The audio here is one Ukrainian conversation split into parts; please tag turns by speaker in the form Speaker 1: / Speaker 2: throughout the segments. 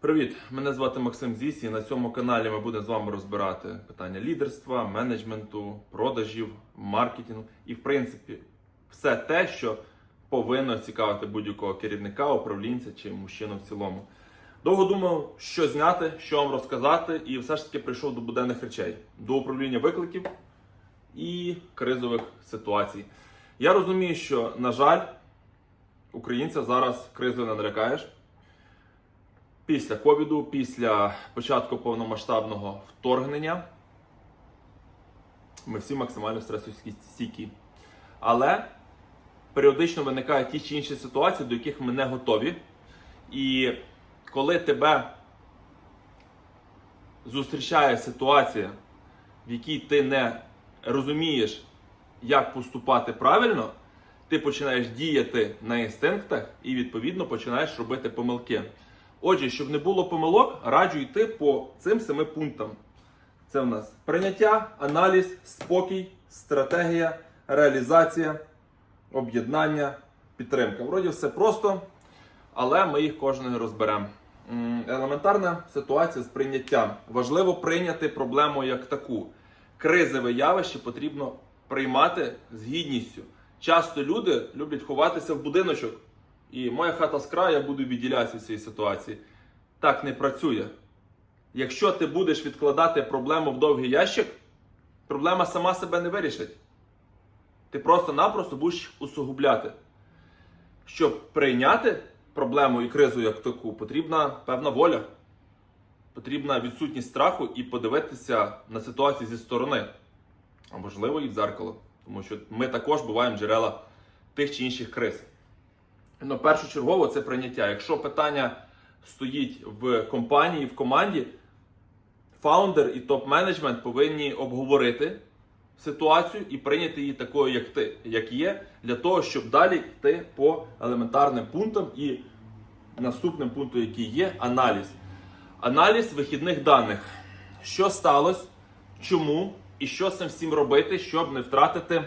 Speaker 1: Привіт! Мене звати Максим Зіс, і на цьому каналі ми будемо з вами розбирати питання лідерства, менеджменту, продажів, маркетингу і, в принципі, все те, що повинно цікавити будь-якого керівника, управлінця чи мужчину в цілому. Довго думав, що зняти, що вам розказати, і все ж таки прийшов до буденних речей, до управління викликів і кризових ситуацій. Я розумію, що, на жаль, українця зараз кризою не налякаєш. Після ковіду, після початку повномасштабного вторгнення, ми всі максимально стресостійкі. Але періодично виникають ті чи інші ситуації, до яких ми не готові. І коли тебе зустрічає ситуація, в якій ти не розумієш, як поступати правильно, ти починаєш діяти на інстинктах і відповідно починаєш робити помилки. Отже, щоб не було помилок, раджу йти по цим семи пунктам. Це в нас прийняття, аналіз, спокій, стратегія, реалізація, об'єднання, підтримка. Вроді все просто, але ми їх кожного розберемо. Елементарна ситуація з прийняттям. Важливо прийняти проблему як таку. Кризове явище потрібно приймати з гідністю. Часто люди люблять ховатися в будиночок. І моя хата з краю, я буду відділятися від цієї ситуації. Так не працює. Якщо ти будеш відкладати проблему в довгий ящик, проблема сама себе не вирішить. Ти просто-напросто будеш усугубляти. Щоб прийняти проблему і кризу як таку, потрібна певна воля. Потрібна відсутність страху і подивитися на ситуацію зі сторони, а можливо і в дзеркало. Тому що ми також буваємо джерела тих чи інших криз. Ну, першочергово це прийняття. Якщо питання стоїть в компанії, в команді, фаундер і топ-менеджмент повинні обговорити ситуацію і прийняти її такою, як ти, як є, для того, щоб далі йти по елементарним пунктам і наступним пунктом, який є, аналіз. Аналіз вихідних даних. Що сталося, чому і що з цим всім робити, щоб не втратити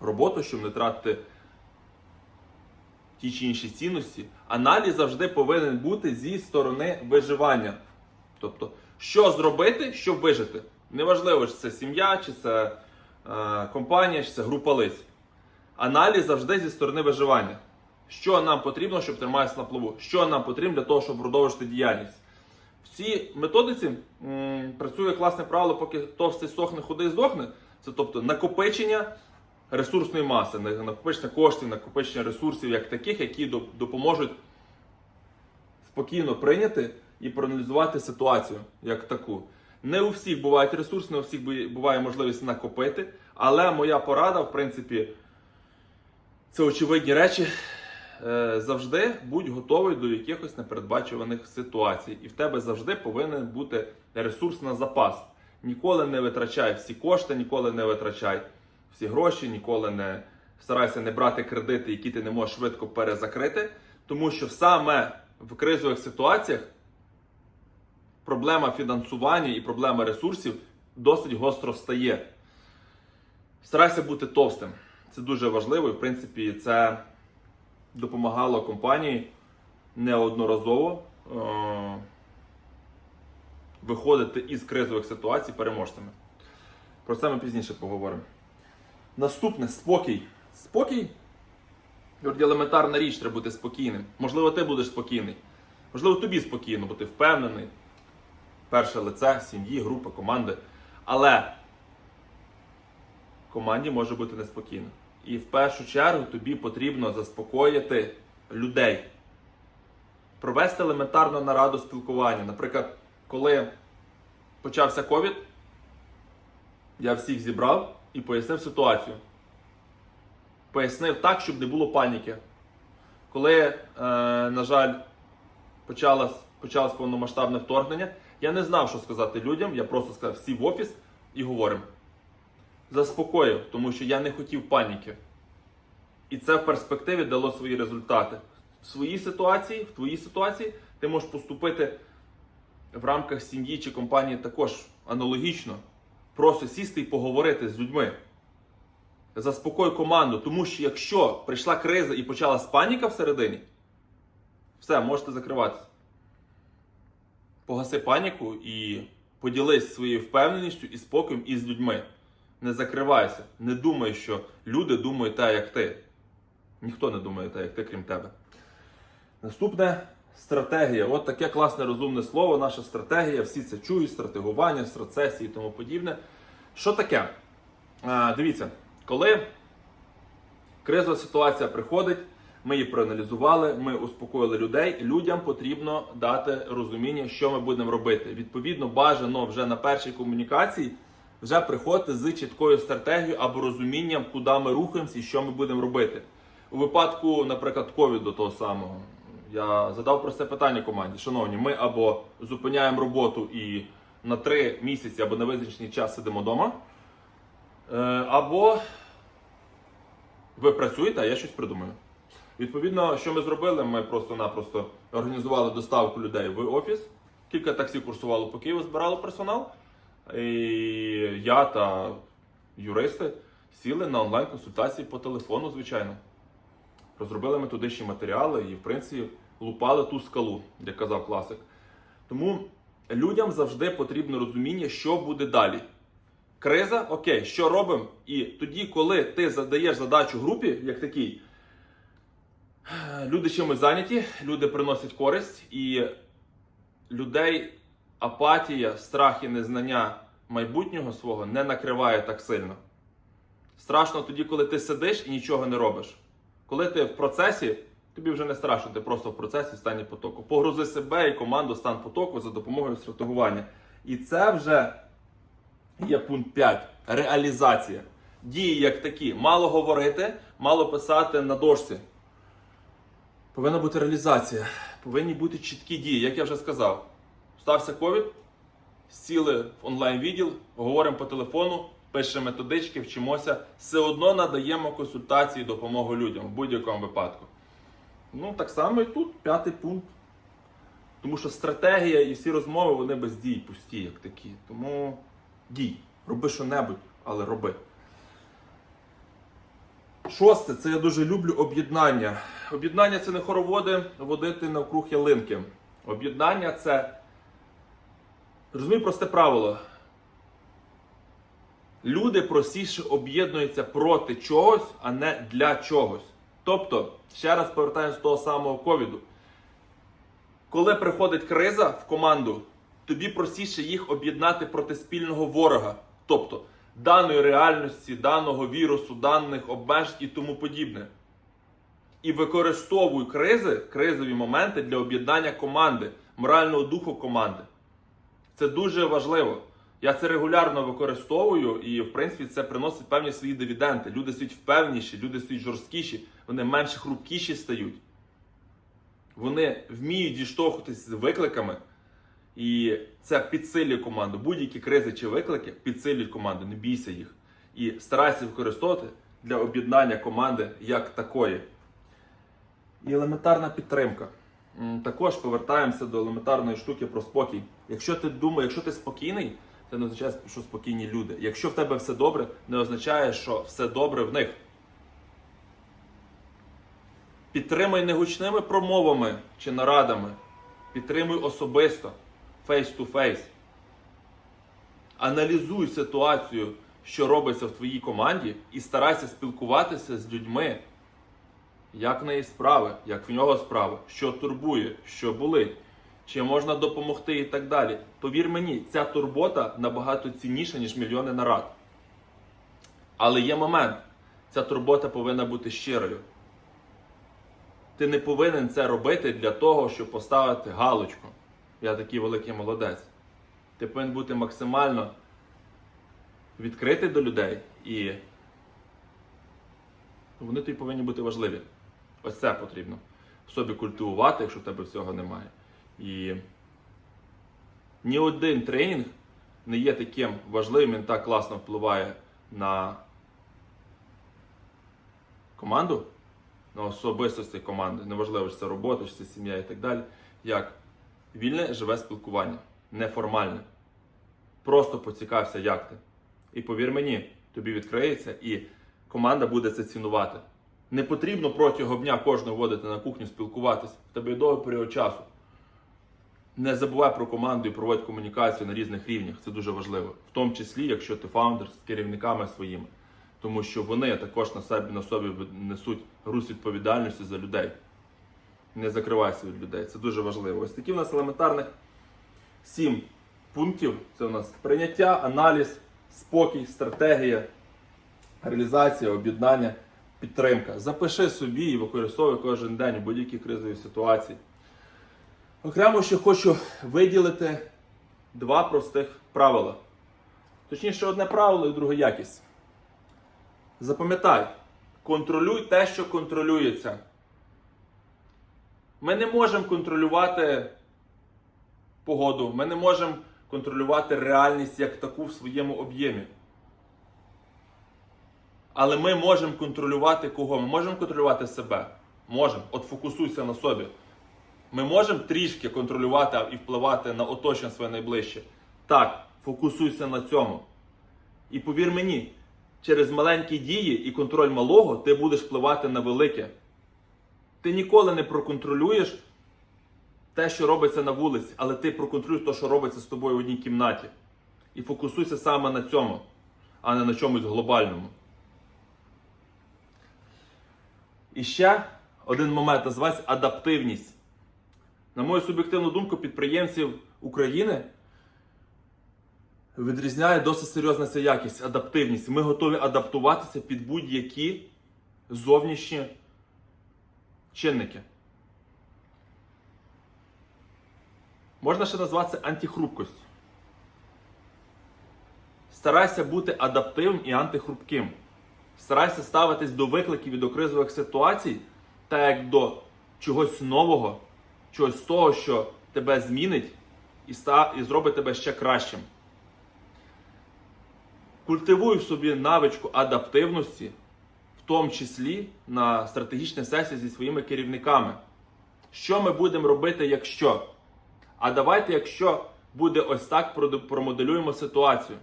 Speaker 1: роботу, щоб не втратити ті чи інші цінності, аналіз завжди повинен бути зі сторони виживання. Тобто, що зробити, щоб вижити. Неважливо, чи це сім'я, чи це е, компанія, чи це група лиць. Аналіз завжди зі сторони виживання. Що нам потрібно, щоб триматися на плаву? Що нам потрібно для того, щоб продовжити діяльність? В цій методиці м, працює класне правило, поки товстий сохне, худий здохне. Це тобто накопичення ресурсної маси, на- накопичення коштів, накопичення ресурсів як таких, які допоможуть спокійно прийняти і проаналізувати ситуацію як таку. Не у всіх бувають ресурси, не у всіх буває можливість накопити, але моя порада, в принципі, це очевидні речі. Е, Завжди будь готовий до якихось непередбачуваних ситуацій, і в тебе завжди повинен бути ресурс на запас. Ніколи не витрачай всі кошти, ніколи не витрачай всі гроші, ніколи не старайся не брати кредити, які ти не можеш швидко перезакрити, тому що саме в кризових ситуаціях проблема фінансування і проблема ресурсів досить гостро стає. Старайся бути товстим. Це дуже важливо, і в принципі це допомагало компанії неодноразово е- виходити із кризових ситуацій переможцями. Про це ми пізніше поговоримо. Наступне спокій. Спокій елементарна річ, треба бути спокійним. Можливо, ти будеш спокійний. Можливо, тобі спокійно, бо ти впевнений. Перше лице, сім'ї, групи, команди. Але команді може бути неспокійно. І в першу чергу тобі потрібно заспокоїти людей. Провести елементарну нараду спілкування. Наприклад, коли почався ковід, я всіх зібрав і пояснив ситуацію. Пояснив так, щоб не було паніки. Коли, е, на жаль, почалось, почалось повномасштабне вторгнення, я не знав, що сказати людям. Я просто сказав всі в офіс і говоримо. Заспокоїв, тому що я не хотів паніки. І це в перспективі дало свої результати. В своїй ситуації, в твоїй ситуації, ти можеш поступити в рамках сім'ї чи компанії також аналогічно. Просто сісти і поговорити з людьми. Заспокой команду, тому що якщо прийшла криза і почалась паніка всередині, Все, можете закриватися. Погаси паніку і поділись своєю впевненістю і спокоєм із людьми. Не закривайся, не думай, що люди думають так, як ти. Ніхто не думає так, як ти, крім тебе. Наступне стратегія. От таке класне розумне слово, наша стратегія. Всі це чують, стратегування, страцесії і тому подібне. Що таке? А, дивіться, коли кризова ситуація приходить, ми її проаналізували, ми успокоїли людей. Людям потрібно дати розуміння, що ми будемо робити. Відповідно, бажано вже на першій комунікації вже приходити з чіткою стратегією або розумінням, куди ми рухаємося і що ми будемо робити. У випадку, наприклад, ковіду того самого, я задав просте питання команді. Шановні, ми або зупиняємо роботу і на три місяці або на визначений час сидимо вдома, е, або ви працюєте, а я щось придумаю. Відповідно, що ми зробили? Ми просто-напросто організували доставку людей в офіс. Кілька таксі курсувало по Києву, збирало персонал. І я та юристи сіли на онлайн-консультації по телефону, звичайно. Розробили методичні матеріали і, в принципі, лупали ту скалу, як казав класик. Тому людям завжди потрібно розуміння, що буде далі. Криза, окей, що робимо? І тоді, коли ти задаєш задачу групі, як такий, люди чимось зайняті, люди приносять користь, і людей апатія, страх і незнання майбутнього свого не накриває так сильно. Страшно тоді, коли ти сидиш і нічого не робиш. Коли ти в процесі, тобі вже не страшно, ти просто в процесі в стані потоку. Погрузи себе і команду стан потоку за допомогою стратегування. І це вже є пункт 5. Реалізація. Дії як такі. Мало говорити, мало писати на дошці. Повинна бути реалізація. Повинні бути чіткі дії, як я вже сказав. Стався ковід, сіли в онлайн-відділ, говоримо по телефону, пишемо методички, вчимося, все одно надаємо консультації, допомогу людям в будь-якому випадку. Ну, так само і тут п'ятий пункт. Тому що стратегія і всі розмови вони без дій, пусті, як такі. Тому дій. Роби що-небудь, але роби. Шосте, це я дуже люблю об'єднання. Об'єднання це не хороводи водити навкруг ялинки. Об'єднання це. Розумій просте правило. Люди простіше об'єднуються проти чогось, а не для чогось. Тобто, ще раз повертаємось до того самого ковіду. Коли приходить криза в команду, тобі простіше їх об'єднати проти спільного ворога. Тобто даної реальності, даного вірусу, даних обмежень і тому подібне. І використовуй кризи, кризові моменти для об'єднання команди, морального духу команди. Це дуже важливо. Я це регулярно використовую, і в принципі це приносить певні свої дивіденди. Люди стають впевніші, люди стають жорсткіші, вони менш хрупкіші стають. Вони вміють діштовхуватися з викликами, і це підсилює команду. Будь-які кризи чи виклики підсилюють команду, не бійся їх. І старайся використовувати для об'єднання команди як такої. І елементарна підтримка. Також повертаємося до елементарної штуки про спокій. Якщо ти думаєш, якщо ти спокійний, це не означає, що спокійні люди. Якщо в тебе все добре, не означає, що все добре в них. Підтримай не гучними промовами чи нарадами. Підтримуй особисто, face to face. Аналізуй ситуацію, що робиться в твоїй команді, і старайся спілкуватися з людьми. Як в неї справи, як в нього справи, що турбує, що болить, чи можна допомогти і так далі. Повір мені, ця турбота набагато цінніша, ніж мільйони нарад. Але є момент, ця турбота повинна бути щирою. Ти не повинен це робити для того, щоб поставити галочку. Я такий великий молодець. Ти повинен бути максимально відкритий до людей і вони тобі повинні бути важливі. Ось це потрібно в собі культивувати, якщо в тебе всього немає. І ні один тренінг не є таким важливим, він так класно впливає на команду, на особистості команди. Неважливо, чи це робота, чи це сім'я і так далі. Як вільне живе спілкування, неформальне. Просто поцікався, як ти. І повір мені, тобі відкриється, і команда буде це цінувати. Не потрібно протягом дня кожного водити на кухню, спілкуватись. В тебе є довгий період часу. Не забувай про команду і проводь комунікацію на різних рівнях. Це дуже важливо. В тому числі, якщо ти фаундер з керівниками своїми. Тому що вони також на себе на собі несуть груз відповідальності за людей. Не закривайся від людей. Це дуже важливо. Ось такі в нас елементарних сім пунктів. Це у нас прийняття, аналіз, спокій, стратегія, реалізація, об'єднання, підтримка. Запиши собі і використовуй кожен день у будь-якій кризовій ситуації. Окремо ще хочу виділити два простих правила. Точніше, одне правило і друге якість. Запам'ятай, контролюй те, що контролюється. Ми не можемо контролювати погоду, ми не можемо контролювати реальність як таку в своєму об'ємі. Але ми можемо контролювати кого? Ми можемо контролювати себе. Можемо. От фокусуйся на собі. Ми можемо трішки контролювати і впливати на оточення своє найближче. Так, фокусуйся на цьому. І повір мені, через маленькі дії і контроль малого ти будеш впливати на велике. Ти ніколи не проконтролюєш те, що робиться на вулиці, але ти проконтролюєш те, що робиться з тобою в одній кімнаті. І фокусуйся саме на цьому, а не на чомусь глобальному. І ще один момент називається адаптивність. На мою суб'єктивну думку, підприємців України відрізняє досить серйозна ця якість, адаптивність. Ми готові адаптуватися під будь-які зовнішні чинники. Можна ще назвати це антихрупкость. Старайся бути адаптивним і антихрупким. Старайся ставитись до викликів і до кризових ситуацій, так як до чогось нового, чогось того, що тебе змінить і, зробить тебе ще кращим. Культивуй в собі навичку адаптивності, в тому числі на стратегічній сесії зі своїми керівниками. Що ми будемо робити, якщо? А давайте, якщо буде ось так, промоделюємо ситуацію.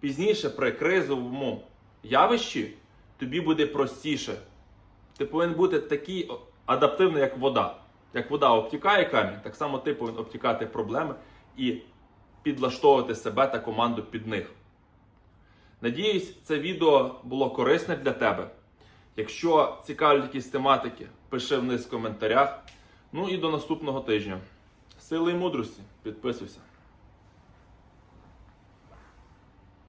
Speaker 1: Пізніше при кризовому явищі тобі буде простіше. Ти повинен бути такий адаптивний, як вода. Як вода обтікає камінь, так само ти повинен обтікати проблеми і підлаштовувати себе та команду під них. Надіюсь, це відео було корисне для тебе. Якщо цікавлять якісь тематики, пиши вниз в коментарях. Ну і до наступного тижня. Сили і мудрості, підписуйся.